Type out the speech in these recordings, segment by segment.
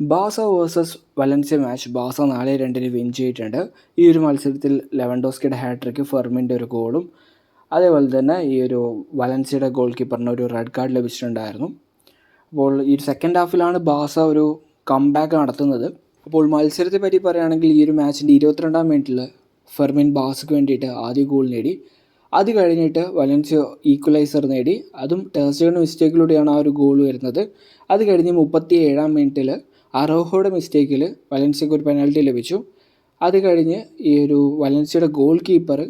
ബാസ versus Valencia match ബാസ നാല് രണ്ടിന് വിൻ ചെയ്തിട്ടുണ്ട്. ഈ ഒരു മത്സരത്തിൽ ലെവൻഡോസ്കിയുടെ ഹാട്രിക്ക് ഫെർമിന്റെ ഒരു ഗോളും അതേപോലെ തന്നെ ഈ ഒരു വലൻസിയുടെ ഗോൾ കീപ്പറിന് ഒരു റെഡ് കാർഡ് ലഭിച്ചിട്ടുണ്ടായിരുന്നു. അപ്പോൾ ഈ സെക്കൻഡ് ഹാഫിലാണ് ബാസ ഒരു കംബാക്ക് നടത്തുന്നത്. അപ്പോൾ മത്സരത്തെ പറ്റി പറയുകയാണെങ്കിൽ ഈ ഒരു മാച്ചിന്റെ ഇരുപത്തിരണ്ടാം മിനിറ്റിൽ ഫെർമിൻ ബാസയ്ക്ക് വേണ്ടിയിട്ട് ആദ്യ ഗോൾ നേടി. അത് കഴിഞ്ഞിട്ട് വലൻസിയ ഈക്വലൈസർ നേടി. അതും ടേസ്റ്റേണിന്റെ മിസ്റ്റേക്കിലൂടെയാണ് ആ ഒരു ഗോൾ വരുന്നത്. അത് കഴിഞ്ഞ് മുപ്പത്തി ഏഴാം മിനിറ്റിൽ അറോഹോയുടെ മിസ്റ്റേക്കിൽ വലൻസിയക്ക് ഒരു പെനാൽറ്റി ലഭിച്ചു. അത് കഴിഞ്ഞ് ഈ ഒരു വലൻസിയുടെ ഗോൾ കീപ്പർ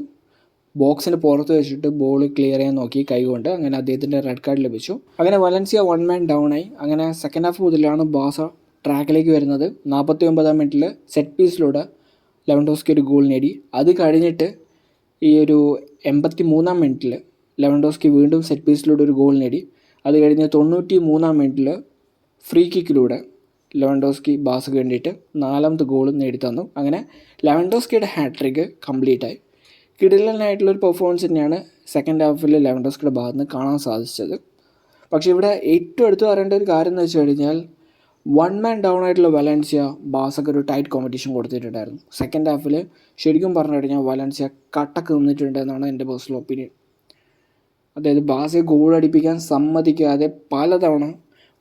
ബോക്സിന് പുറത്ത് വെച്ചിട്ട് ബോൾ ക്ലിയർ ചെയ്യാൻ നോക്കി കൈകൊണ്ട് അങ്ങനെ അദ്ദേഹത്തിന്റെ റെഡ് കാർഡ് ലഭിച്ചു. അങ്ങനെ വലൻസിയ വൺ മാൻ ഡൗൺ ആയി. അങ്ങനെ സെക്കൻഡ് ഹാഫ് മുതലാണ് ബാസ ട്രാക്കിലേക്ക് വരുന്നത്. നാൽപ്പത്തി ഒമ്പതാം മിനിറ്റിൽ സെറ്റ് പീസിലൂടെ ലെവൻ ഡോസ്കി ഒരു ഗോൾ നേടി. അത് കഴിഞ്ഞിട്ട് ഈ ഒരു എൺപത്തി മൂന്നാം മിനിറ്റിൽ ലെവൻ ഡോസ്കി വീണ്ടും സെറ്റ് പീസിലൂടെ ഒരു ഗോൾ നേടി. അത് കഴിഞ്ഞ് തൊണ്ണൂറ്റി മൂന്നാം മിനിറ്റിൽ ഫ്രീ കിക്കിലൂടെ ലെവൻഡോസ്കി ബാസക്ക് വേണ്ടിയിട്ട് നാലാമത് ഗോളും നേടിത്തന്നു. അങ്ങനെ ലെവൻഡോസ്കിയുടെ ഹാട്രിക്ക് കംപ്ലീറ്റ് ആയി. കിടിലനായിട്ടുള്ളൊരു പെർഫോമൻസ് തന്നെയാണ് സെക്കൻഡ് ഹാഫിൽ ലെവൻഡോസ്കിയുടെ ഭാഗത്ത് നിന്ന് കാണാൻ സാധിച്ചത്. പക്ഷേ ഇവിടെ ഏറ്റവും എടുത്തു പറയേണ്ട ഒരു കാര്യം എന്ന് വെച്ച് കഴിഞ്ഞാൽ വൺ മാൻ ഡൗൺ ആയിട്ടുള്ള വലൻസിയ ബാസക്ക് ഒരു ടൈറ്റ് കോമ്പറ്റീഷൻ കൊടുത്തിട്ടുണ്ടായിരുന്നു. സെക്കൻഡ് ഹാഫിൽ ശരിക്കും പറഞ്ഞു കഴിഞ്ഞാൽ വലൻസിയ കട്ടക്ക് നിന്നിട്ടുണ്ട് എന്നാണ് എന്റെ പേഴ്സണൽ ഒപ്പീനിയൻ അതായത് ബാസയെ ഗോൾ അടിപ്പിക്കാൻ സമ്മതിക്കാതെ പലതവണ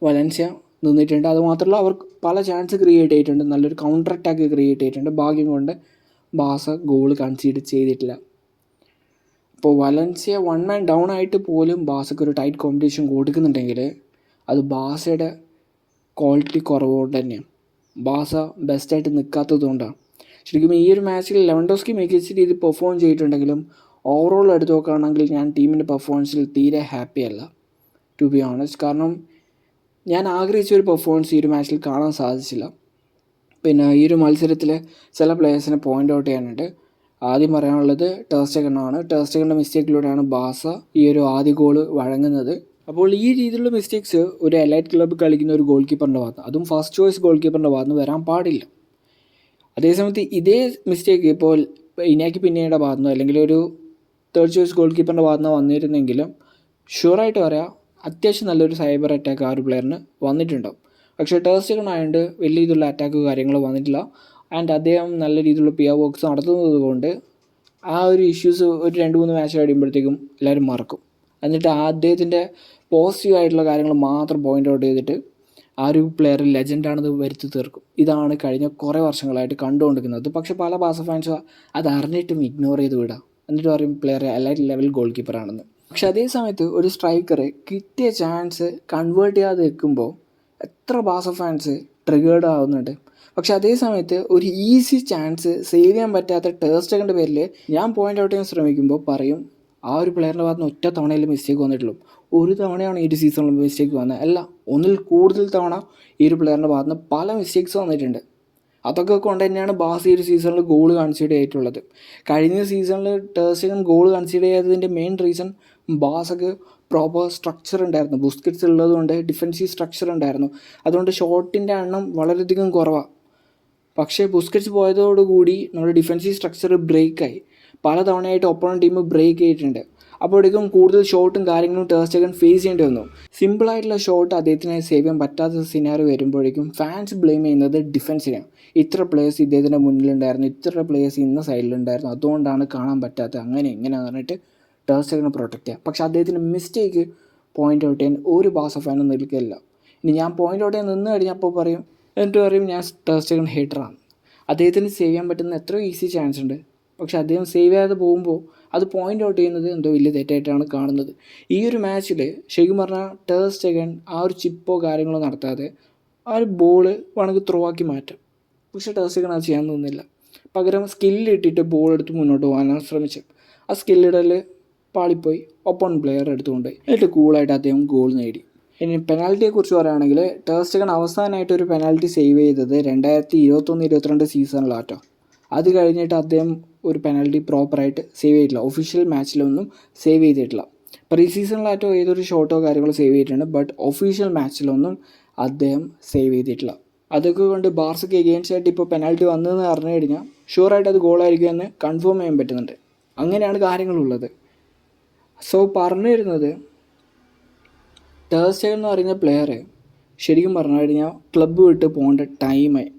വലൻസിയ നിന്നിട്ടുണ്ട്. അതുമാത്രമല്ല അവർക്ക് പല ചാൻസ് ക്രിയേറ്റ് ചെയ്തിട്ടുണ്ട്. നല്ലൊരു കൗണ്ടർ അറ്റാക്ക് ക്രിയേറ്റ് ചെയ്തിട്ടുണ്ട്. ഭാഗ്യം കൊണ്ട് ബാസ ഗോൾ കൺസീഡ് ചെയ്തിട്ടില്ല. അപ്പോൾ വലൻസിയ വൺ മാൻ ഡൗൺ ആയിട്ട് പോലും ബാസക്ക് ഒരു ടൈറ്റ് കോമ്പറ്റീഷൻ കൊടുക്കുന്നുണ്ടെങ്കിൽ അത് ബാസയുടെ ക്വാളിറ്റി കുറവുകൊണ്ട് തന്നെയാണ് ബാസ ബെസ്റ്റായിട്ട് നിൽക്കാത്തത് കൊണ്ടാണ് ശരിക്കും ഈ ഒരു മാച്ചിൽ ലെവൻഡോസ്കി മികച്ച രീതിയിൽ പെർഫോം ചെയ്തിട്ടുണ്ടെങ്കിലും ഓവറോൾ എടുത്തു നോക്കുകയാണെങ്കിൽ ഞാൻ ടീമിന്റെ പെർഫോമൻസിൽ തീരെ ഹാപ്പിയല്ല ടു ബി ഓണസ്റ്റ് കാരണം ഞാൻ ആഗ്രഹിച്ച ഒരു പെർഫോമൻസ് ഈ ഒരു മാച്ചിൽ കാണാൻ സാധിച്ചില്ല. പിന്നെ ഈ ഒരു മത്സരത്തിൽ ചില പ്ലേയേഴ്സിനെ പോയിന്റ് ഔട്ട് ചെയ്യാനുണ്ട്. ആദ്യം പറയാനുള്ളത് ടേസ്റ്റഗണ്ണാണ് ടേസ്റ്റഗണിന്റെ മിസ്റ്റേക്കിലൂടെയാണ് ബാസ ഈ ഒരു ആദ്യ ഗോൾ വഴങ്ങുന്നത്. അപ്പോൾ ഈ രീതിയിലുള്ള മിസ്റ്റേക്സ് ഒരു എലൈറ്റ് ക്ലബ്ബ് കളിക്കുന്ന ഒരു ഗോൾ കീപ്പറിന്റെ ഭാഗത്ത് അതും ഫസ്റ്റ് ചോയ്സ് ഗോൾ കീപ്പറിന്റെ ഭാഗത്ത് വരാൻ പാടില്ല. അതേസമയത്ത് ഇതേ മിസ്റ്റേക്ക് ഇപ്പോൾ ഇനാക്കി പിന്നീട് ഭാഗത്തുനിന്നോ അല്ലെങ്കിൽ ഒരു തേർഡ് ചോയ്സ് ഗോൾ കീപ്പറിന്റെ ഭാഗത്തുനിന്ന് വന്നിരുന്നെങ്കിലും ഷുവറായിട്ട് പറയാം അത്യാവശ്യം നല്ലൊരു സൈബർ അറ്റാക്ക് ആ ഒരു പ്ലെയറിന് വന്നിട്ടുണ്ടാവും. പക്ഷേ ടേസ്റ്റുകളായതുകൊണ്ട് വലിയ രീതിയിലുള്ള അറ്റാക്ക് കാര്യങ്ങൾ വന്നിട്ടില്ല. ആൻഡ് അദ്ദേഹം നല്ല രീതിയിലുള്ള പി ആ ബോക്സ് നടത്തുന്നത് കൊണ്ട് ആ ഒരു ഇഷ്യൂസ് ഒരു രണ്ട് മൂന്ന് മാച്ച് കഴിയുമ്പോഴത്തേക്കും എല്ലാവരും മറക്കും. എന്നിട്ട് അദ്ദേഹത്തിന്റെ പോസിറ്റീവ് ആയിട്ടുള്ള കാര്യങ്ങൾ മാത്രം പോയിന്റ് ഔട്ട് ചെയ്തിട്ട് ആ ഒരു പ്ലെയർ ലെജൻഡാണെന്ന് വരുത്തി തീർക്കും. ഇതാണ് കഴിഞ്ഞ കുറേ വർഷങ്ങളായിട്ട് കണ്ടുകൊണ്ടിരിക്കുന്നത്. പക്ഷേ പല ബാസ ഫാൻസും അത് അറിഞ്ഞിട്ടും ഇഗ്നോർ ചെയ്ത് വിടാം. എന്നിട്ട് പറയും പ്ലെയർ എലൈറ്റ് ലെവൽ ഗോൾ കീപ്പറാണെന്ന് പക്ഷെ അതേ സമയത്ത് ഒരു സ്ട്രൈക്കർ കിട്ടിയ ചാൻസ് കൺവേർട്ട് ചെയ്യാതെ നിൽക്കുമ്പോൾ എത്ര ബാസ ഫാൻസ് ട്രിഗേർഡ് ആവുന്നുണ്ട്. പക്ഷെ അതേ സമയത്ത് ഒരു ഈസി ചാൻസ് സേവ് ചെയ്യാൻ പറ്റാത്ത ടേസ്റ്ററിന്റെ പേരിൽ ഞാൻ പോയിന്റ് ഔട്ട് ചെയ്യാൻ ശ്രമിക്കുമ്പോൾ പറയും ആ ഒരു പ്ലെയറിന്റെ ഭാഗത്ത് ഒറ്റ തവണയിൽ മിസ്റ്റേക്ക് വന്നിട്ടുള്ളൂ. ഒരു തവണയാണ് ഈ ഒരു സീസണിൽ മിസ്റ്റേക്ക് വന്നത്. അല്ല ഒന്നിൽ കൂടുതൽ തവണ ഈ ഒരു പ്ലെയറിന്റെ ഭാഗത്ത് പല മിസ്റ്റേക്സ് വന്നിട്ടുണ്ട്. അതൊക്കെ കൊണ്ട് തന്നെയാണ് ബാസ് ഈ ഒരു സീസണിൽ ഗോൾ കൺസിഡർ ചെയ്തിട്ടുള്ളത്. കഴിഞ്ഞ സീസണിൽ ടേസ്റ്റൻ ഗോൾ കൺസിഡർ ചെയ്യാത്തതിന്റെ മെയിൻ റീസൺ ബാസക്ക് പ്രോപ്പർ സ്ട്രക്ചർ ഉണ്ടായിരുന്നു. ബുസ്കറ്റ്സ് ഉള്ളതുകൊണ്ട് ഡിഫൻസീവ് സ്ട്രക്ചർ ഉണ്ടായിരുന്നു. അതുകൊണ്ട് ഷോട്ടിന്റെ എണ്ണം വളരെയധികം കുറവാണ് പക്ഷേ ബുസ്കറ്റ്സ് പോയതോടുകൂടി നമ്മുടെ ഡിഫൻസീവ് സ്ട്രക്ചർ ബ്രേക്കായി പല തവണയായിട്ട് ഒപ്പണ ടീം ബ്രേക്ക് ചെയ്തിട്ടുണ്ട്. അപ്പോഴേക്കും കൂടുതൽ ഷോട്ടും കാര്യങ്ങളും ടേസ്റ്റകൻ ഫേസ് ചെയ്യേണ്ടി വന്നു. സിമ്പിളായിട്ടുള്ള ഷോട്ട് അദ്ദേഹത്തിന് സേവ് ചെയ്യാൻ പറ്റാത്ത സിനാറി വരുമ്പോഴേക്കും ഫാൻസ് ബ്ലെയിം ചെയ്യുന്നത് ഡിഫൻസിനെയാണ് ഇത്ര പ്ലേയേഴ്സ് ഇദ്ദേഹത്തിന്റെ മുന്നിലുണ്ടായിരുന്നു. ഇത്ര പ്ലേയേഴ്സ് ഇന്ന സൈഡിലുണ്ടായിരുന്നു അതുകൊണ്ടാണ് കാണാൻ പറ്റാത്തത്. അങ്ങനെ ഇങ്ങനെ പറഞ്ഞിട്ട് ടേസ്റ്റകനെ പ്രൊട്ടക്റ്റ് ചെയ്യുക പക്ഷേ അദ്ദേഹത്തിന്റെ മിസ്റ്റേക്ക് പോയിന്റ് ഔട്ട് ചെയ്യാൻ ഒരു ബാസ ഫാനും നിൽക്കില്ല. ഇനി ഞാൻ പോയിന്റ് ഔട്ട് ചെയ്യാൻ നിന്ന് കഴിഞ്ഞപ്പോൾ പറയും എന്നിട്ട് പറയും? ഞാൻ ടേസ്റ്റകൻ ഹീറ്ററാണ് അദ്ദേഹത്തിന് സേവ് ചെയ്യാൻ പറ്റുന്ന എത്രയോ ഈസി ചാൻസ് ഉണ്ട്. പക്ഷെ അദ്ദേഹം സേവ് ചെയ്യാതെ പോകുമ്പോൾ അത് പോയിന്റ് ഔട്ട് ചെയ്യുന്നത് എന്തോ വലിയ തെറ്റായിട്ടാണ് കാണുന്നത്. ഈ ഒരു മാച്ചിൽ ശരിക്കും പറഞ്ഞാൽ ചെകൻ ആ ഒരു ചിപ്പോ കാര്യങ്ങളോ നടത്താതെ ആ ഒരു ബോൾ വേണമെങ്കിൽ ത്രോ ആക്കി മാറ്റാം. പക്ഷെ ടേസ്റ്റകൻ അത് ചെയ്യാൻ തോന്നുന്നില്ല പകരം സ്കില്ലിട്ടിട്ട് ബോൾ എടുത്ത് മുന്നോട്ട് പോകാനാണ് ശ്രമിച്ചത്. ആ സ്കില്ലിടൽ പാളിപ്പോയി. ഒപ്പൺ പ്ലെയർ എടുത്തുകൊണ്ട്. എന്നിട്ട് കൂളായിട്ട് അദ്ദേഹം ഗോൾ നേടി. ഇനി പെനാൽറ്റിയെക്കുറിച്ച് പറയുകയാണെങ്കിൽ ടേസ്റ്റകൻ അവസാനമായിട്ട് ഒരു പെനാൽറ്റി സേവ് ചെയ്തത് രണ്ടായിരത്തി ഇരുപത്തൊന്ന് ഇരുപത്തിരണ്ട് സീസണിലാട്ടോ അത് കഴിഞ്ഞിട്ട് അദ്ദേഹം ഒരു പെനാൽറ്റി പ്രോപ്പറായിട്ട് സേവ് ചെയ്തിട്ടില്ല. ഒഫീഷ്യൽ മാച്ചിലൊന്നും സേവ് ചെയ്തിട്ടില്ല. പ്രീ സീസണിലായിട്ടോ ഏതൊരു ഷോട്ടോ കാര്യങ്ങളോ സേവ് ചെയ്തിട്ടുണ്ട്. ബട്ട് ഒഫീഷ്യൽ മാച്ചിലൊന്നും അദ്ദേഹം സേവ് ചെയ്തിട്ടില്ല. അതൊക്കെ കൊണ്ട് ബാർസക്ക് എഗെയിൻസ്റ്റ് ആയിട്ട് ഇപ്പോൾ പെനാൽറ്റി വന്നതെന്ന് അറിഞ്ഞു കഴിഞ്ഞാൽ ഷുവറായിട്ട് അത് ഗോളായിരിക്കും എന്ന് കൺഫേം ചെയ്യാൻ പറ്റുന്നുണ്ട്. അങ്ങനെയാണ് കാര്യങ്ങളുള്ളത്. സോ പറഞ്ഞു വരുന്നത് ടേസ്റ്റേ എന്ന് പറയുന്ന പ്ലെയർ ശരിക്കും പറഞ്ഞു കഴിഞ്ഞാൽ ക്ലബ്ബ് വിട്ട് പോകേണ്ട ടൈമായി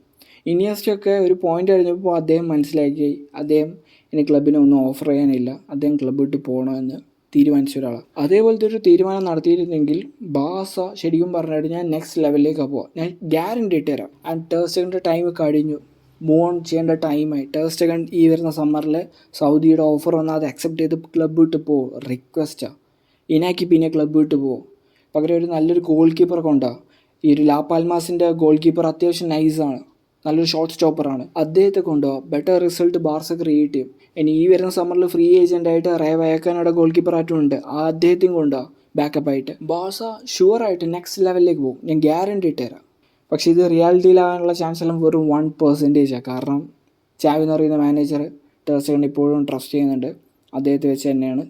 ഇനിയസ്റ്റൊക്കെ ഒരു പോയിന്റ് കഴിഞ്ഞപ്പോൾ അദ്ദേഹം മനസ്സിലാക്കി അദ്ദേഹം ഇനി ക്ലബിനെ ഒന്നും ഓഫർ ചെയ്യാനില്ല അദ്ദേഹം ക്ലബ്ബ് വിട്ട് പോകണമെന്ന് തീരുമാനിച്ച ഒരാളാണ് അതേപോലത്തെ ഒരു തീരുമാനം നടത്തിയിരുന്നെങ്കിൽ ബാസ ശരിക്കും പറഞ്ഞു കഴിഞ്ഞാൽ നെക്സ്റ്റ് ലെവലിലേക്കാണ് പോവുക ഞാൻ ഗ്യാരണ്ടി ഇട്ട് തരാം. ആൻഡ് തേഴ്സ്ഡേ ടൈം കഴിഞ്ഞു. മൂവ് ഓൺ ചെയ്യേണ്ട ടൈമായി ടേഴ്സ്റ്റഗൺ ഈ വരുന്ന സമ്മറിൽ സൗദിയുടെ ഓഫർ വന്നാൽ അത് അക്സെപ്റ്റ് ചെയ്ത് ക്ലബ്ബ് വിട്ട് പോകും റിക്വസ്റ്റാണ് ഇനാക്കി പിന്നെ ക്ലബ്ബ് വിട്ട് പോകും പകരം ഒരു നല്ലൊരു ഗോൾ കീപ്പറൊക്കെ കൊണ്ടാ ഈ ഒരു ലാപാൽമാസിന്റെ ഗോൾ കീപ്പർ അത്യാവശ്യം നൈസാണ് നല്ലൊരു ഷോട്ട് സ്റ്റോപ്പറാണ് അദ്ദേഹത്തെ കൊണ്ടുപോകാം ബെറ്റർ റിസൾട്ട് ബാർസ ക്രിയേറ്റ് ചെയ്യും. ഇനി ഈ വരുന്ന സമ്മറിൽ ഫ്രീ ഏജന്റായിട്ട് റേ വയക്കാനോടെ ഗോൾ കീപ്പറായിട്ടും ഉണ്ട്. ആ അദ്ദേഹത്തെയും കൊണ്ടുപോകാം ബാക്കപ്പായിട്ട് ബാർസ ഷുവറായിട്ട് നെക്സ്റ്റ് ലെവലിലേക്ക് പോകും. ഞാൻ ഗ്യാരണ്ടി ഇട്ട് തരാം. പക്ഷേ ഇത് റിയാലിറ്റിയിലാകാനുള്ള ചാൻസ് എല്ലാം വെറും വൺ പെർസെന്റേജാണ് കാരണം ചാവി എന്ന് പറയുന്ന മാനേജർ ടേഴ്സൺ ഇപ്പോഴും ട്രസ്റ്റ് ചെയ്യുന്നുണ്ട്. അദ്ദേഹത്തെ വെച്ച് തന്നെയാണ്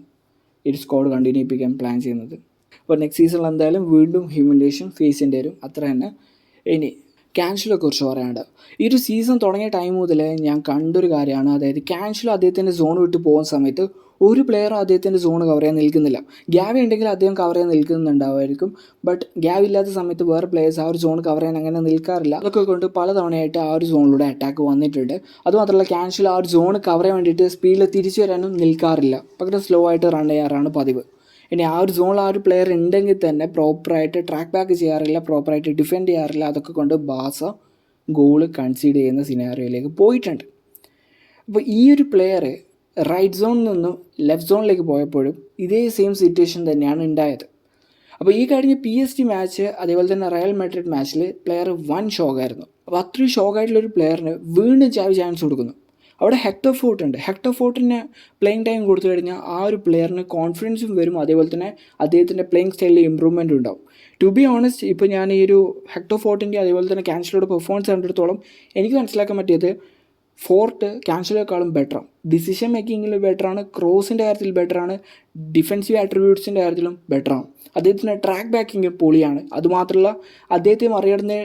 ഈ സ്കോഡ് കണ്ടിന്യൂ ചെയ്യിപ്പിക്കാൻ പ്ലാൻ ചെയ്യുന്നത്. അപ്പോൾ നെക്സ്റ്റ് സീസണിൽ എന്തായാലും വീണ്ടും ഹ്യൂമിലേഷൻ ഫേസ് ചെയ്യേണ്ടി വരും. അത്ര തന്നെ. ഇനി ക്യാൻഷിലെ കുറിച്ച് പറയാനുണ്ട്. ഈ ഒരു സീസൺ തുടങ്ങിയ ടൈം മുതൽ ഞാൻ കണ്ടൊരു കാര്യമാണ്. അതായത് ക്യാൻഷലോ അദ്ദേഹത്തിന്റെ സോൺ വിട്ട് പോകുന്ന സമയത്ത് ഒരു പ്ലെയർ അദ്ദേഹത്തിന്റെ സോൺ കവർ ചെയ്യാൻ നിൽക്കുന്നില്ല. ഗ്യാവി ഉണ്ടെങ്കിൽ അദ്ദേഹം കവർ ചെയ്യാൻ നിൽക്കുന്നുണ്ടാവുമായിരിക്കും. ബട്ട് ഗ്യാവ് ഇല്ലാത്ത സമയത്ത് വേറെ പ്ലേയേഴ്സ് ആ ഒരു സോൺ കവർ ചെയ്യാൻ അങ്ങനെ നിൽക്കാറില്ല. അതൊക്കെ കൊണ്ട് പലതവണയായിട്ട് ആ ഒരു സോണിലൂടെ അറ്റാക്ക് വന്നിട്ടുണ്ട്. അതുമാത്രമല്ല ക്യാൻഷിൽ ആ ഒരു സോൺ കവർ ചെയ്യാൻ വേണ്ടിയിട്ട് സ്പീഡിൽ തിരിച്ചു വരാനും നിൽക്കാറില്ല. പകരം സ്ലോ ആയിട്ട് റൺ ചെയ്യാറാണ് പതിവ്. ഇനി ആ ഒരു സോണിൽ ആ ഒരു പ്ലെയർ ഉണ്ടെങ്കിൽ തന്നെ പ്രോപ്പറായിട്ട് ട്രാക്ക് ബാക്ക് ചെയ്യാറില്ല പ്രോപ്പറായിട്ട് ഡിഫെൻഡ് ചെയ്യാറില്ല. അതൊക്കെ കൊണ്ട് ബാസ ഗോൾ കൺസീഡ് ചെയ്യുന്ന സിനാറിയോയിലേക്ക് പോയിട്ടുണ്ട്. അപ്പോൾ ഈ ഒരു പ്ലെയർ റൈറ്റ് സോണിൽ നിന്നും ലെഫ്റ്റ് സോണിലേക്ക് പോയപ്പോഴും ഇതേ സെയിം സിറ്റുവേഷൻ തന്നെയാണ് ഉണ്ടായത്. അപ്പോൾ ഈ കഴിഞ്ഞ പി എസ് ടി മാച്ച് അതേപോലെ തന്നെ റയൽ മെഡ്രിഡ് മാച്ചിൽ പ്ലെയർ വൺ ഷോക്കായിരുന്നു അപ്പോൾ അത്രയും ഷോക്കായിട്ടുള്ളൊരു പ്ലെയറിന് വീണ്ടും ചാവി ചാൻസ് കൊടുക്കുന്നു. അവിടെ ഹെക്ടർ ഫോർട്ട് ഉണ്ട്. ഹെക്ടർ ഫോർട്ടിന് പ്ലേയിങ് ടൈം കൊടുത്തു കഴിഞ്ഞാൽ ആ ഒരു പ്ലെയറിന് കോൺഫിഡൻസും വരും. അതേപോലെ തന്നെ അദ്ദേഹത്തിന്റെ പ്ലേയിങ് സ്റ്റൈലിൽ ഇമ്പ്രൂവ്മെന്റ് ഉണ്ടാവും. ടു ബി ഓണസ്റ്റ് ഇപ്പോൾ ഞാൻ ഈ ഒരു ഹെക്ടോ ഫോർട്ടിന്റെ അതേപോലെ തന്നെ ക്യാൻസലോട് പെർഫോമൻസ് കണ്ടിടത്തോളം എനിക്ക് മനസ്സിലാക്കാൻ പറ്റിയത് ഫോർട്ട് ക്യാൻസലേക്കാളും ബെറ്ററാണ് ഡിസിഷൻ മേക്കിങ്ങിൽ ബെറ്ററാണ് ക്രോസിന്റെ കാര്യത്തിൽ ബെറ്ററാണ് ഡിഫെൻസീവ് ആട്രിബ്യൂട്ട്സിന്റെ കാര്യത്തിലും ബെറ്ററാണ് അദ്ദേഹത്തിന്റെ ട്രാക്ക് ബാക്കിങ് പൊളിയാണ്. അതുമാത്രമല്ല അദ്ദേഹത്തെ മറികടന്ന്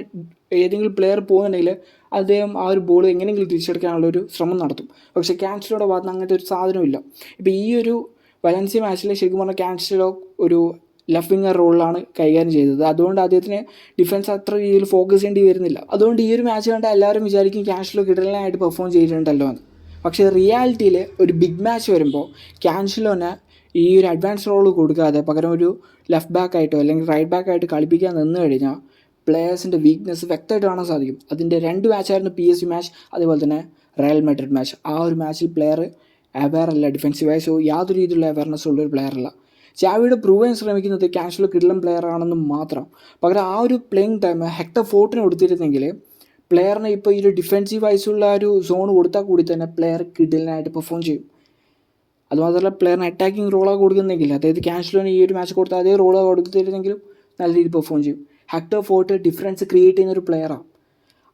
ഏതെങ്കിലും പ്ലെയർ പോകുന്നുണ്ടെങ്കിൽ അദ്ദേഹം ആ ഒരു ബോൾ എങ്ങനെയെങ്കിലും തിരിച്ചെടുക്കാനുള്ള ഒരു ശ്രമം നടത്തും. പക്ഷേ ക്യാൻസലോടെ ഭാഗത്ത് അങ്ങനത്തെ ഒരു സാധനമില്ല ഇപ്പോൾ ഈ ഒരു വലൻസിയ മാച്ചിൽ ശരിക്കും പറഞ്ഞാൽ ക്യാൻസലോ ഒരു ലെഫ്റ്റ് വിങ്ങർ റോളിലാണ് കൈകാര്യം ചെയ്തത്. അതുകൊണ്ട് അദ്ദേഹത്തിന് ഡിഫൻസ് അത്ര രീതിയിൽ ഫോക്കസ് ചെയ്യേണ്ടി വരുന്നില്ല. അതുകൊണ്ട് ഈ ഒരു മാച്ച് കണ്ട എല്ലാവരും വിചാരിക്കും ക്യാൻസലോ കിടലായിട്ട് പെർഫോം ചെയ്തിട്ടുണ്ടല്ലോ എന്ന്. പക്ഷേ റിയാലിറ്റിയിൽ ഒരു ബിഗ് മാച്ച് വരുമ്പോൾ ക്യാൻഷിലോനെ ഈ ഒരു അഡ്വാൻസ് റോൾ കൊടുക്കാതെ പകരം ഒരു ലെഫ്റ്റ് ബാക്ക് ആയിട്ടോ അല്ലെങ്കിൽ റൈറ്റ് ബാക്ക് ആയിട്ട് കളിപ്പിക്കാൻ നിന്ന് കഴിഞ്ഞാൽ പ്ലേയേഴ്സിന്റെ വീക്ക്നെസ് വ്യക്തമായിട്ട് കാണാൻ സാധിക്കും. അതിന്റെ രണ്ട് മാച്ചായിരുന്നു പി എസ് സി മാച്ച് അതേപോലെ തന്നെ റയൽ മെഡ്രിഡ് മാച്ച് ആ ഒരു മാച്ചിൽ പ്ലെയർ അവെയർ അല്ല ഡിഫെൻസീവായി സോ യാതൊരു രീതിയിലുള്ള അവയർനെസ് ഉള്ള ഒരു പ്ലെയർ അല്ല. ചാവിയുടെ പ്രൂവ് ചെയ്യാൻ ശ്രമിക്കുന്നത് ക്യാഷ്വൽ കിഡ്ലം പ്ലെയർ ആണെന്ന് മാത്രം. പകരം ആ ഒരു പ്ലേയിങ് ടൈം ഹെക്ടർ ഫോർട്ടിന് കൊടുത്തിരുന്നെങ്കിൽ പ്ലെയറിന് ഇപ്പോൾ ഈ ഒരു ഡിഫെൻസീവ് വൈസുള്ള ഒരു സോൺ കൊടുത്താൽ കൂടി തന്നെ പ്ലെയർ കിഡിലിനായിട്ട് പെർഫോം ചെയ്യും. അതുമാത്രമല്ല പ്ലെയറിന് അറ്റാക്കിംഗ് റോളാണ് കൊടുക്കുന്നെങ്കിൽ അതായത് ക്യാഷ്ലോന് ഈ ഒരു മാച്ച് കൊടുത്താൽ അതേ റോളാണ് കൊടുത്തിരുന്നെങ്കിലും നല്ല രീതിയിൽ പെർഫോം ചെയ്യും. ഹെക്ടർ ഫോർട്ട് ഡിഫറൻസ് ക്രിയേറ്റ് ചെയ്യുന്ന ഒരു പ്ലെയറാണ്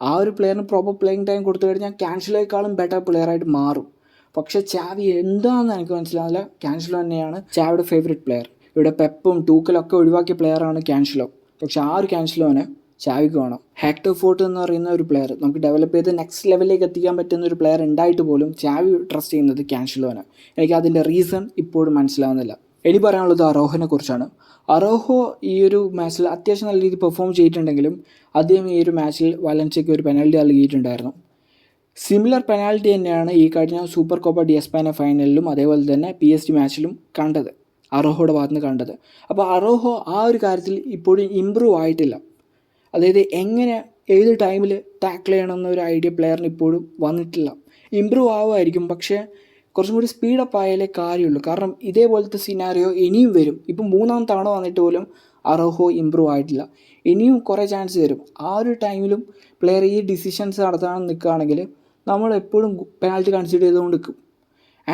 ആ. ഒരു പ്ലെയറിന് പ്രോപ്പർ പ്ലേയിങ് ടൈം കൊടുത്തു കഴിഞ്ഞാൽ ക്യാൻഷലേക്കാളും ബെറ്റർ പ്ലെയറായിട്ട് മാറും. പക്ഷേ ചാവി എന്താണെന്ന് എനിക്ക് മനസ്സിലാവില്ല ക്യാൻസലോ തന്നെയാണ് ചാവിയുടെ ഫേവറേറ്റ് പ്ലെയർ ഇവിടെ പെപ്പും ടൂക്കലൊക്കെ ഒഴിവാക്കിയ പ്ലെയറാണ് ക്യാൻസലോ പക്ഷേ ആ ഒരു ക്യാൻസലോനെ ചാവിക്ക് വേണം. ഹാക്ടർ ഫോർട്ട് എന്ന് പറയുന്ന ഒരു പ്ലെയർ നമുക്ക് ഡെവലപ്പ് ചെയ്ത് നെക്സ്റ്റ് ലെവലിലേക്ക് എത്തിക്കാൻ പറ്റുന്ന ഒരു പ്ലെയർ ഉണ്ടായിട്ട് പോലും ചാവി ട്രസ്റ്റ് ചെയ്യുന്നത് ക്യാൻഷലോനെ എനിക്ക് അതിന്റെ റീസൺ ഇപ്പോഴും മനസ്സിലാവുന്നില്ല. ഇനി പറയാനുള്ളത് അറോഹനെ കുറിച്ചാണ്. അറോഹോ ഈ ഒരു മാച്ചിൽ അത്യാവശ്യം നല്ല രീതിയിൽ പെർഫോം ചെയ്തിട്ടുണ്ടെങ്കിലും അദ്ദേഹം ഈ ഒരു മാച്ചിൽ വലൻസയ്ക്ക് ഒരു പെനൽറ്റി നൽകിയിട്ടുണ്ടായിരുന്നു. സിമിലർ പെനാൽറ്റി തന്നെയാണ് ഈ കഴിഞ്ഞ super Copa de España ഫൈനലിലും അതേപോലെ തന്നെ പി എസ് ടി മാച്ചിലും കണ്ടത്. അറോഹോയുടെ ഭാഗത്ത് കണ്ടത്. അപ്പോൾ അറോഹോ ആ ഒരു കാര്യത്തിൽ ഇപ്പോഴും ഇമ്പ്രൂവ് ആയിട്ടില്ല. അതായത് എങ്ങനെ ഏത് ടൈമിൽ ടാക്കിൾ ചെയ്യണമെന്നൊരു ഐഡിയ പ്ലെയറിന് ഇപ്പോഴും വന്നിട്ടില്ല. ഇമ്പ്രൂവ് ആവുമായിരിക്കും. പക്ഷേ കുറച്ചും കൂടി സ്പീഡപ്പ് ആയാലേ കാര്യമുള്ളൂ. കാരണം ഇതേപോലത്തെ സിനാരിയോ ഇനിയും വരും. ഇപ്പം മൂന്നാം തവണ വന്നിട്ട് പോലും അറോഹോ ഇമ്പ്രൂവ് ആയിട്ടില്ല. ഇനിയും കുറേ ചാൻസ് വരും. ആ ഒരു ടൈമിലും പ്ലെയർ ഈ ഡിസിഷൻസ് നടത്താൻ നിൽക്കുകയാണെങ്കിൽ നമ്മൾ എപ്പോഴും പെനാൽറ്റി കൺസിഡർ ചെയ്തുകൊണ്ട്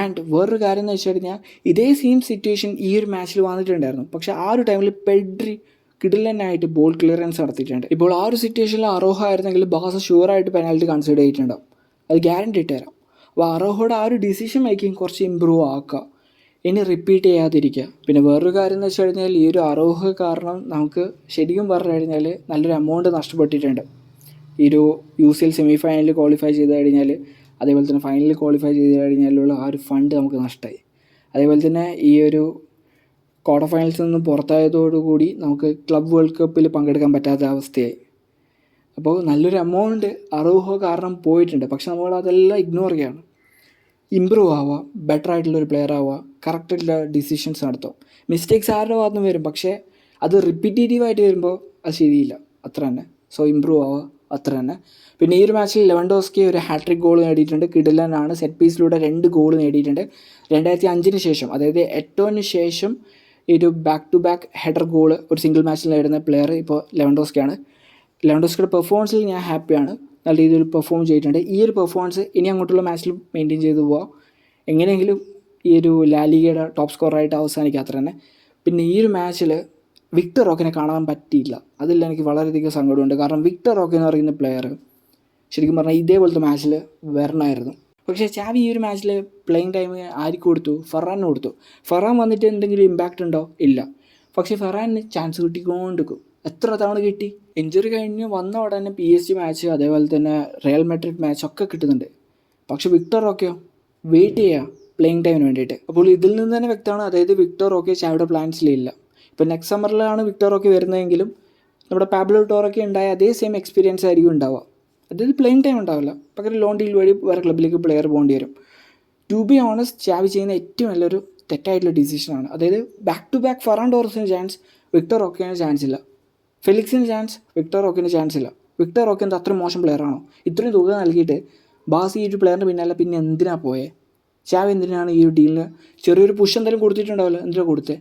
ആൻഡ് വേറൊരു കാര്യം എന്ന് വെച്ച് കഴിഞ്ഞാൽ ഇതേ സെയിം സിറ്റുവേഷൻ ഈ ഒരു മാച്ചിൽ വന്നിട്ടുണ്ടായിരുന്നു. പക്ഷേ ആ ഒരു ടൈമിൽ പെഡ്രി കിടിലനായിട്ട് ബോൾ ക്ലിയറൻസ് നടത്തിയിട്ടുണ്ട്. ഇപ്പോൾ ആ ഒരു സിറ്റുവേഷനിൽ അറോഹ ആയിരുന്നെങ്കിൽ ബാസ ഷുവറായിട്ട് പെനാൽറ്റി കൺസിഡർ ചെയ്തിട്ടുണ്ടാവും. അത് ഗ്യാരണ്ടി ഇട്ട് തരാം. അപ്പോൾ അറോഹയുടെ ആ ഒരു ഡിസിഷൻ മേക്കിംഗ് കുറച്ച് ഇമ്പ്രൂവ് ആക്കുക ഇനി റിപ്പീറ്റ് ചെയ്യാതിരിക്കുക. പിന്നെ വേറൊരു കാര്യം എന്ന് വെച്ച് കഴിഞ്ഞാൽ ഈ ഒരു അറോഹ കാരണം നമുക്ക് ശരിക്കും പറഞ്ഞു കഴിഞ്ഞാൽ നല്ലൊരു എമൗണ്ട് നഷ്ടപ്പെട്ടിട്ടുണ്ട്. ഈ ഒരു യു സി എൽ സെമി ഫൈനലിൽ ക്വാളിഫൈ ചെയ്ത് കഴിഞ്ഞാൽ അതേപോലെ തന്നെ ഫൈനലിൽ ക്വാളിഫൈ ചെയ്ത് കഴിഞ്ഞാലുള്ള ആ ഒരു ഫണ്ട് നമുക്ക് നഷ്ടമായി അതേപോലെ തന്നെ ഈ ഒരു ക്വാർട്ടർ ഫൈനൽസിൽ നിന്ന് പുറത്തായതോടുകൂടി നമുക്ക് ക്ലബ് വേൾഡ് കപ്പിൽ പങ്കെടുക്കാൻ പറ്റാത്ത അവസ്ഥയായി. അപ്പോൾ നല്ലൊരു എമൗണ്ട് അറുഹോ കാരണം പോയിട്ടുണ്ട്. പക്ഷെ നമ്മൾ അതെല്ലാം ഇഗ്നോർ ചെയ്യാണ്. ഇമ്പ്രൂവ് ആവുക ബെറ്റർ ആയിട്ടുള്ള ഒരു പ്ലെയർ ആവുക കറക്റ്റായിട്ടുള്ള ഡിസിഷൻസ് നടത്തും മിസ്റ്റേക്സ് ആരുടെ ഭാഗത്തുനിന്ന് വരും? പക്ഷേ അത് റിപ്പീറ്റേറ്റീവ് ആയിട്ട് വരുമ്പോൾ അത് ശരിയില്ല. അത്ര തന്നെ. സോ ഇമ്പ്രൂവ് ആവുക അത്ര തന്നെ പിന്നെ ഈ ഒരു മാച്ചിൽ ലെവൻഡോസ്കി ഒരു ഹാട്രിക് ഗോൾ നേടിയിട്ടുണ്ട്. കിഡിലനാണ് സെറ്റ് പീസിലൂടെ രണ്ട് ഗോൾ നേടിയിട്ടുണ്ട്. രണ്ടായിരത്തി അഞ്ചിന് ശേഷം അതായത് എട്ടോന് ശേഷം ഈ ഒരു back to back header goal ഒരു സിംഗിൾ മാച്ചിൽ നേടുന്ന പ്ലെയർ ഇപ്പോൾ ലെവൻഡോസ്കിയാണ്. ലെവൻഡോസ്കിയുടെ പെർഫോമൻസിൽ ഞാൻ ഹാപ്പിയാണ് നല്ല രീതിയിൽ പെർഫോം ചെയ്തിട്ടുണ്ട്. ഈ ഒരു പെർഫോമൻസ് ഇനി അങ്ങോട്ടുള്ള മാച്ചിൽ മെയിന്റെയിൻ ചെയ്തു പോവാം. എങ്ങനെയെങ്കിലും ഈ ഒരു ലാലിഗയുടെ ടോപ്പ് സ്കോറായിട്ട് അവസാനിക്കുക അത്ര തന്നെ പിന്നെ ഈ ഒരു മാച്ചിൽ വിക്ടർ റോക്കിനെ കാണാൻ പറ്റിയില്ല. അതിൽ എനിക്ക് വളരെയധികം സങ്കടമുണ്ട്. കാരണം വിക്ടർ റോക്ക് എന്ന് പറയുന്ന പ്ലെയർ ശരിക്കും പറഞ്ഞാൽ ഇതേപോലത്തെ മാച്ചിൽ വരണമായിരുന്നു പക്ഷേ ചാവി ഈ ഒരു മാച്ചിൽ പ്ലേയിങ് ടൈം ആർക്ക് കൊടുത്തു? ഫറാന് കൊടുത്തു. ഫറാൻ വന്നിട്ട് എന്തെങ്കിലും ഇമ്പാക്റ്റ് ഉണ്ടോ? ഇല്ല. പക്ഷേ ഫറാന് ചാൻസ് കിട്ടിക്കൊണ്ടിരിക്കും. എത്ര തവണ കിട്ടി? ഇഞ്ചുറി കഴിഞ്ഞ് വന്ന ഉടനെ പി എസ് ജി മാച്ച് അതേപോലെ തന്നെ റയൽ മെഡ്രിഡ് മാച്ച് ഒക്കെ കിട്ടുന്നുണ്ട്. പക്ഷെ വിക്ടർ റോക്കെയോ? വെയിറ്റ് ചെയ്യുക പ്ലേയിങ് ടൈമിന് വേണ്ടിയിട്ട്. അപ്പോൾ ഇതിൽ നിന്ന് തന്നെ വ്യക്തമാണ്. അതായത് വിക്ടർ റോക്കെ ചാവിയുടെ പ്ലാൻസിലില്ല ഇപ്പോൾ നെക്സ്റ്റ് സമ്മറിലാണ് വിക്ടർ റോക്കെ വരുന്നതെങ്കിലും നമ്മുടെ പാബ്ലോ ടോറൊക്കെ ഉണ്ടായ അതേ സെയിം എക്സ്പീരിയൻസ് ആയിരിക്കും ഉണ്ടാവുക. അതായത് പ്ലെയിൻ ടൈം ഉണ്ടാവില്ല. പകരം ലോൺ ഡീൽ വഴി വേറെ ക്ലബിലേക്ക് പ്ലെയർ പോകേണ്ടി വരും. ടു ബി ഓണസ്റ്റ് ചാവി ചെയ്യുന്ന ഏറ്റവും നല്ലൊരു തെറ്റായിട്ടുള്ള ഡിസിഷനാണ് അതായത് ബാക്ക് ടു ബാക്ക് ഫറാൻ ടോറസിന് ചാൻസ് വിക്ടർ റോക്കിന് ചാൻസ് ഇല്ല. ഫെലിക്സിന് ചാൻസ് വിക്ടർ റോക്കിന് ചാൻസ് ഇല്ല. വിക്ടർ റോക്കി എന്താ അത്ര മോശം പ്ലെയർ ആണോ? ഇത്രയും തുക നൽകിയിട്ട് ബാസ് ഈ ഒരു പ്ലെയറിന് പിന്നാലെ പിന്നെ എന്തിനാണ് പോയേ? ചാവ് എന്തിനാണ് ഈ ഒരു ഡീലിന് ചെറിയൊരു പുഷ് എന്തായാലും കൊടുത്തിട്ടുണ്ടാവില്ല എന്തിനാണ് കൊടുത്തത്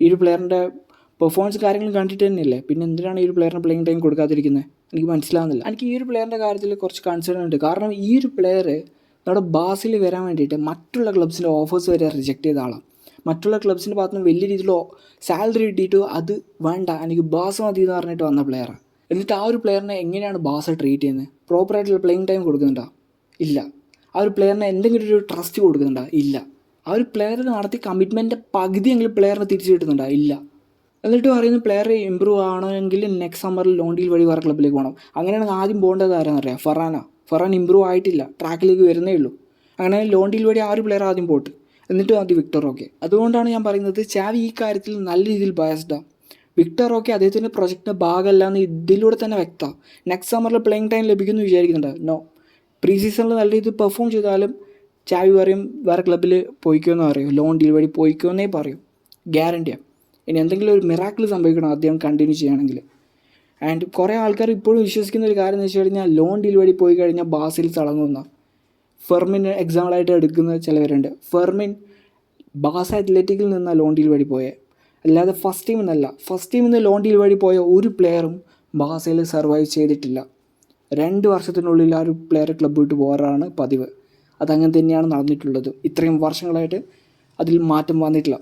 ഈ ഒരു പ്ലെയറിന്റെ പെർഫോമൻസ് കാര്യങ്ങൾ കണ്ടിട്ട് തന്നെയല്ലേ? പിന്നെ എന്തിനാണ് ഈ ഒരു പ്ലെയറിന് പ്ലേയിങ് ടൈം കൊടുക്കാതിരിക്കുന്നത് എനിക്ക് മനസ്സിലാവുന്നില്ല. എനിക്ക് ഈ ഒരു പ്ലെയറിന്റെ കാര്യത്തിൽ കുറച്ച് കൺസേൺ ഉണ്ട്. കാരണം ഈ ഒരു പ്ലെയർ നമ്മുടെ ബാസിൽ വരാൻ വേണ്ടിയിട്ട് മറ്റുള്ള ക്ലബ്സിന്റെ ഓഫേഴ്സ് വരെ റിജക്റ്റ് ചെയ്ത ആളാണ് മറ്റുള്ള ക്ലബ്സിന്റെ ഭാഗത്ത് നിന്ന് വലിയ രീതിയിൽ സാലറി കിട്ടിയിട്ട് അത് വേണ്ട എനിക്ക് ബാസ് മതി എന്ന് പറഞ്ഞിട്ട് വന്ന പ്ലെയറാണ് എന്നിട്ട് ആ ഒരു പ്ലെയറിനെ എങ്ങനെയാണ് ബാസ് ട്രീറ്റ് ചെയ്യുന്നത് പ്രോപ്പറായിട്ടുള്ള പ്ലേയിങ് ടൈം കൊടുക്കുന്നുണ്ടോ? ഇല്ല. ആ ഒരു പ്ലെയറിനെ എന്തെങ്കിലും ഒരു ട്രസ്റ്റ് കൊടുക്കുന്നുണ്ടോ? ഇല്ല. ആ ഒരു പ്ലെയർ നടത്തി പകുതി പകുതിയെങ്കിലും പ്ലെയറിനെ തിരിച്ചു കിട്ടുന്നുണ്ടോ? ഇല്ല. എന്നിട്ട് പറയുന്ന പ്ലെയർ ഇമ്പ്രൂവ് ആവണമെങ്കിൽ നെക്സ്റ്റ് സമ്മറിൽ ലോൺ ഡീൽ വഴി വേറെ ക്ലബിലേക്ക് പോകണം. അങ്ങനെയാണെങ്കിൽ ആദ്യം പോകേണ്ടത് ആരാന്ന് അറിയാം? ഫറാന. ഫറാൻ ഇമ്പ്രൂവ് ആയിട്ടില്ല. ട്രാക്കിലേക്ക് വരുന്നേ ഉള്ളൂ. അങ്ങനെ ലോൺ ഡീൽ വഴി ആ ഒരു പ്ലെയർ ആദ്യം പോട്ട്. എന്നിട്ട് വിക്ടർ ഓക്കെ അതുകൊണ്ടാണ് ഞാൻ പറയുന്നത് ചാവി ഈ കാര്യത്തിൽ നല്ല രീതിയിൽ ബയസ്ഡാണ് വിക്ടർ ഓക്കെ അദ്ദേഹത്തിന്റെ പ്രൊജക്റ്റിന്റെ ഭാഗമല്ല എന്ന് ഇതിലൂടെ തന്നെ വ്യക്തമാണ് നെക്സ്റ്റ് സമ്മറിൽ പ്ലേയിങ് ടൈം ലഭിക്കുമെന്ന് വിചാരിക്കുന്നുണ്ട്? നോ പ്രീ സീസണിൽ നല്ല രീതിയിൽ പെർഫോം ചെയ്താലും ചാവി പറയും വേറെ ക്ലബ്ബിൽ എന്ന് പറയും. ലോൺ ഡീൽ വഴി എന്നേ പറയും. ഗ്യാരണ്ടിയാണ് ഇനി എന്തെങ്കിലും ഒരു മിറാക്കിൾ സംഭവിക്കണം അദ്ദേഹം കണ്ടിന്യൂ ചെയ്യുകയാണെങ്കിൽ. ആൻഡ് കുറേ ആൾക്കാർ ഇപ്പോഴും വിശ്വസിക്കുന്ന ഒരു കാര്യം എന്ന് വെച്ച് കഴിഞ്ഞാൽ ലോൺ ഡീൽ വഴി പോയി കഴിഞ്ഞാൽ ബാസിൽ തിളങ്ങുന്ന ഫെർമിൻ എക്സാമ്പിളായിട്ട് എടുക്കുന്ന ചിലവരുണ്ട്. ഫെർമിൻ ബാസ് അത്ലറ്റിക്കിൽ നിന്ന് ലോൺ ഡീൽ വഴി പോയെ. അല്ലാതെ ഫസ്റ്റ് ടീമിൽ നിന്നല്ല ഫസ്റ്റ് ടീമിൽ നിന്ന് ലോൺ ഡീൽ വഴി പോയ ഒരു പ്ലെയറും ബാസയിൽ സർവൈവ് ചെയ്തിട്ടില്ല. രണ്ട് വർഷത്തിനുള്ളിൽ ആ ഒരു പ്ലെയർ ക്ലബ്ബ് വിട്ട് പോകാറാണ് പതിവ്. അതങ്ങനെ തന്നെയാണ് നടന്നിട്ടുള്ളത്. ഇത്രയും വർഷങ്ങളായിട്ട് അതിൽ മാറ്റം വന്നിട്ടില്ല.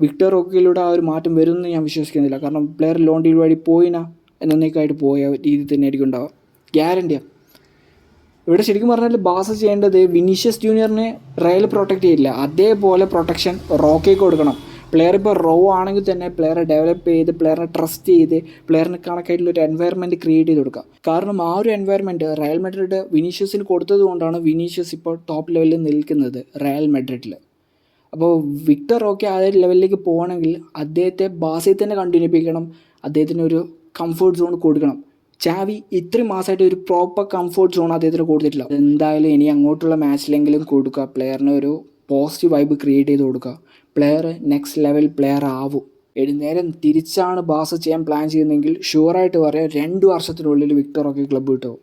വിക്ടർ റോക്കിലൂടെ ആ ഒരു മാറ്റം വരുമെന്ന് ഞാൻ വിശ്വസിക്കുന്നില്ല. കാരണം പ്ലെയർ ലോൺ ഡീൽ വഴി പോയിനാ എന്നേക്കായിട്ട് പോയ രീതി തന്നെ ആയിരിക്കും ഉണ്ടാവുക ഗ്യാരണ്ടിയാണ് ഇവിടെ ശരിക്കും പറഞ്ഞാൽ ബാസ ചെയ്യേണ്ടത് വിനീഷ്യസ് ജൂനിയറിനെ റയൽ പ്രൊട്ടക്റ്റ് ചെയ്യില്ല. അതേപോലെ പ്രൊട്ടക്ഷൻ റോക്കേക്ക് കൊടുക്കണം. പ്ലെയർ ഇപ്പോൾ റോ ആണെങ്കിൽ തന്നെ പ്ലെയറെ ഡെവലപ്പ് ചെയ്ത് പ്ലെയറിനെ ട്രസ്റ്റ് ചെയ്ത് പ്ലെയറിന് കണക്കായിട്ടുള്ള ഒരു എൻവയർമെന്റ് ക്രിയേറ്റ് ചെയ്ത് കൊടുക്കുക കാരണം ആ ഒരു എൻവയർമെന്റ് റയൽ മെഡ്രിഡ് വിനീഷ്യസിന് കൊടുത്തത് കൊണ്ടാണ് വിനീഷ്യസ് ഇപ്പോൾ ടോപ്പ് ലെവലിൽ നിൽക്കുന്നത് റയൽ മെഡ്രിഡിൽ അപ്പോൾ വിക്ടർ ഓക്കെ ആ ലെവലിലേക്ക് പോകണമെങ്കിൽ അദ്ദേഹത്തെ ബാസിൽ തന്നെ കണ്ടിന്യൂ ചെയ്യിക്കണം അദ്ദേഹത്തിന് ഒരു കംഫർട്ട് സോൺ കൊടുക്കണം. ചാവി ഇത്രയും മാസമായിട്ട് ഒരു പ്രോപ്പർ കംഫർട്ട് സോൺ അദ്ദേഹത്തിന് കൊടുത്തിട്ടില്ല. എന്തായാലും ഇനി അങ്ങോട്ടുള്ള മാച്ചിലെങ്കിലും കൊടുക്കുക. പ്ലെയറിന് ഒരു പോസിറ്റീവ് വൈബ് ക്രിയേറ്റ് ചെയ്ത് കൊടുക്കുക പ്ലെയർ നെക്സ്റ്റ് ലെവൽ പ്ലെയർ ആവും. എഴുന്നേരം നേരെ തിരിച്ചാണ് ബാസ് ചെയ്യാൻ പ്ലാൻ ചെയ്യുന്നതെങ്കിൽ ഷുവറായിട്ട് പറയാം രണ്ട് വർഷത്തിനുള്ളിൽ വിക്ടറൊക്കെ ക്ലബ്ബ് കിട്ടും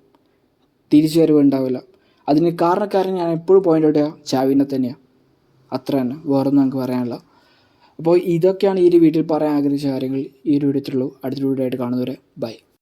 തിരിച്ചു വരവ് ഉണ്ടാവില്ല. അതിന് കാരണക്കാരൻ ഞാൻ എപ്പോഴും പോയിന്റ് ഔട്ട് ചെയ്യുക ചാവിനെ തന്നെയാണ് അത്ര തന്നെ. വേറൊന്നും നമുക്ക് പറയാനില്ല. അപ്പോൾ ഇതൊക്കെയാണ് ഈ ഒരു വീട്ടിൽ പറയാൻ ആഗ്രഹിച്ച കാര്യങ്ങൾ ഈ ഒരു വീഡിയോത്തിലുള്ളൂ. അടുത്ത വീഡിയോ ആയിട്ട് കാണുന്നവരെ ബൈ